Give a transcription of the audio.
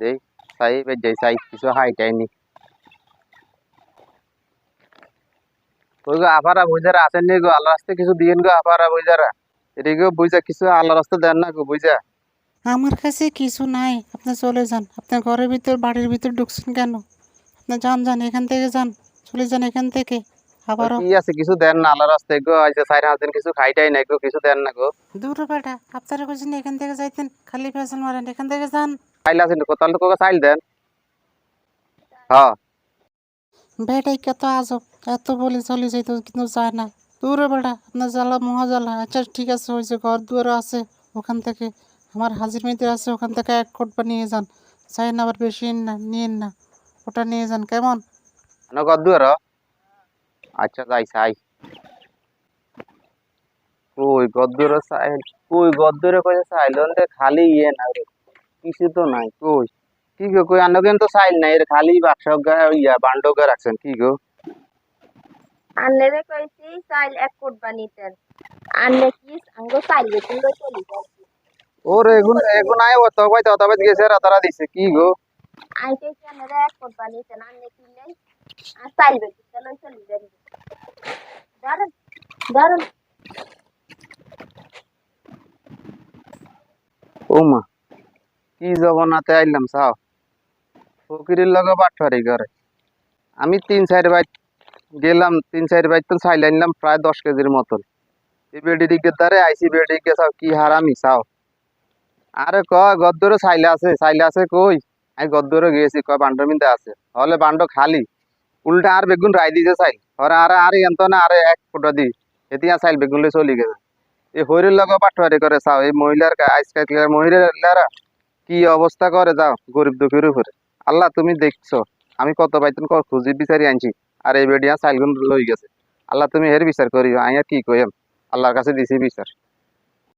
দেই চাই বেজাই চাই কিছু হাইটাইনি ওই গো আপারা বুঝারা আসেন নি গো আল্লাহ রাস্তায় কিছু দিয়েন গো আপারা বুঝারা এদিকে বুঝা কিছু আল্লাহ রাস্তা দেন না গো বুঝা আমার কাছে কিছু নাই আপনি চলে যান আপনার ঘরের ভিতর বাড়ির ভিতর ঢুকছেন কেন আপনি যান যান এখান থেকে যান চলে যান এখান থেকে আবারও কি আছে কিছু দেন না আল্লাহ রাস্তায় গো আইসা চার হাত দিন কিছু খাইটাই নাই গো কিছু দেন না গো দূর বেটা আপনারা কইছেন এখান থেকে যাইতেন খালি ফেসল মারেন এখান থেকে যান চাইল দেন। হ্যাঁ। বেটাই কত আজব এত বলে চলে যাইত কিন্তু যায় না। দূরে বেটা আপনার জ্বালা মহা জ্বালা আচ্ছা ঠিক আছে ওই যে ঘর দুয়ারও আছে ওখান থেকে আমার হাজির মিত্র আছে ওখান থেকে এক কোটবা নিয়ে যান। চাই না আবার বেশি না নিয়েন না ওটা নিয়ে যান কেমন? না গদ্দুয়ার আচ্ছা যাই চাই। কই গদ্দুয়ার চাইল? কই গদ্দুয়ার কইছে চাইল? খালি ইয়ে না কিছু তো নাই কই কি গো কই আন্নগেন তো চাইল নাই এর খালি বাক্স ইয়া বান্ডগা রাখছেন কি গো আন্নেরে কইছি চাইল এক কোট বানিতেন আন্নে কি আঙ্গো চাইল বেতন লই চলি যাচ্ছি ওর এগুন এগুন আয় ও তো কইতে তবে গেছে রাতারা দিছে কি গো আই কইছি আন্নেরে এক কোট বানিতেন আন্নে কি নেই আর চাইল বেতন লই চলি যাচ্ছি দাঁড়ান দাঁড়ান ও মা কি জবনাতে আইলাম, চাও? ফকিরের লগে বাটফারি করে। আমি তিন চার বাইট গেলাম, তিন চার বাইট তো চাইল আনলাম, প্রায় দশ কেজির মতন। এই বেডিকে দ্বারে আইসি বেডিকে চাও, কি হারামি, চাও? আরে ক গদ্দরে চাইলে আছে চাইলে আছে কই? আমি গদ্দরে গেছি কয় বান্ডর মিন্দে আছে। হলে বান্ড খালি। উল্টা আর বেগুন রাই দিছে চাইল। ওরা আরে, আর এন্ত না, আরে এক ফুটা দি। এতিয়া চাইল বেগুন চলি গেছে। এই হরির লগে পাঠুয়ারি করে, চাও? এই মহিলার আজকাল মহিলারা কি অবস্থা করে যাও, গরিব দুঃখের উপরে। আল্লাহ, তুমি দেখছ, আমি কত পাইতেন কত খুঁজি বিচারি আনছি, আর এই বেডিয়া সাইলগুন লই গেছে। আল্লাহ, তুমি এর বিচার করিও আইয়া কি কইম? আল্লাহর কাছে দিছি বিচার।